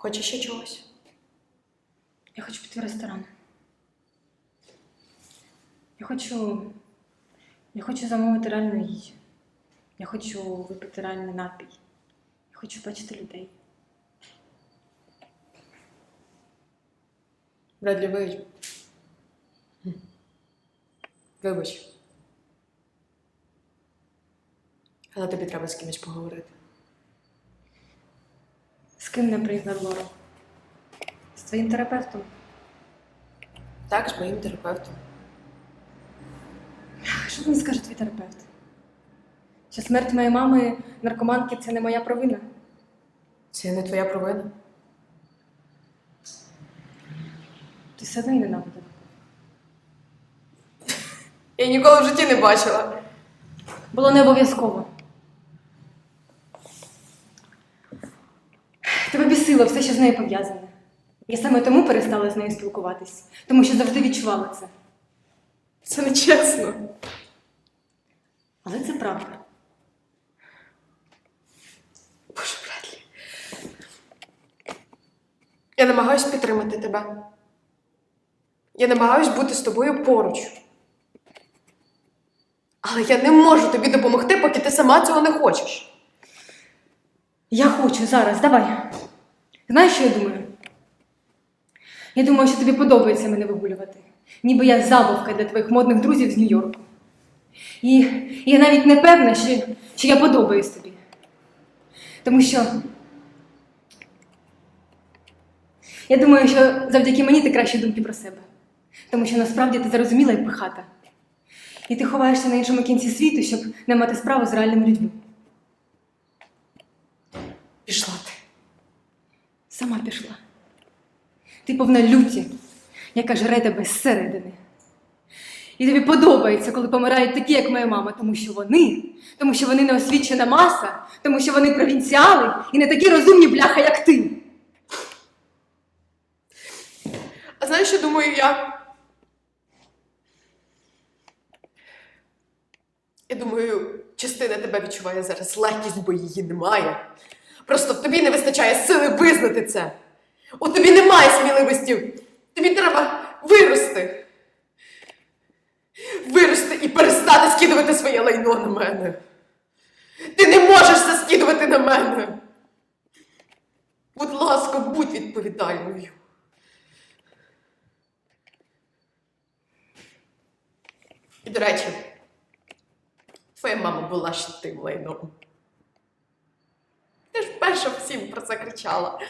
Хочеш ще чогось? Я хочу піти в ресторан. Я хочу. Я хочу замовити реальну їжу. Я хочу випити реальний напій. Я хочу бачити людей. Брадлі, вибач. Вибач. Але тобі треба з кимось поговорити. Ким, наприклад, Лора? З твоїм терапевтом? Так, з моїм терапевтом. Що мені скаже твій терапевт? Що смерть моєї мами, наркоманки, це не моя провина. Це не твоя провина. Ти все одно її ненавидила. Я ніколи в житті не бачила. Було не обов'язково. Бісило все, що з нею пов'язане. Я саме тому перестала з нею спілкуватись, тому що завжди відчувала це. Це не чесно. Але це правда. Боже, Брадлі. Я намагаюсь підтримати тебе. Я намагаюсь бути з тобою поруч. Але я не можу тобі допомогти, поки ти сама цього не хочеш. Я хочу зараз, давай. Знаєш, що я думаю? Я думаю, що тобі подобається мене вигулювати. Ніби я забавка для твоїх модних друзів з Нью-Йорку. І я навіть не певна, що, що я подобаюсь тобі. Тому що. Я думаю, що завдяки мені ти кращі думки про себе. Тому що насправді ти зарозуміла і пихата. І ти ховаєшся на іншому кінці світу, щоб не мати справу з реальними людьми. Пішла ти. Сама пішла. Ти повна люті, яка жре тебе зсередини. І тобі подобається, коли помирають такі, як моя мама, тому що вони, тому що вони неосвічена маса, тому що вони провінціали і не такі розумні бляха, як ти. А знаєш, що думаю я? Я думаю, частина тебе відчуває зараз легкість, бо її немає. Просто тобі не вистачає сили визнати це. У тобі немає сміливості. Тобі треба вирости. Вирости і перестати скидувати своє лайно на мене. Ти не можеш це скидувати на мене. Будь ласка, будь відповідальною. І, до речі, твоя мама була ще тим лайном. Перша всім про це кричала.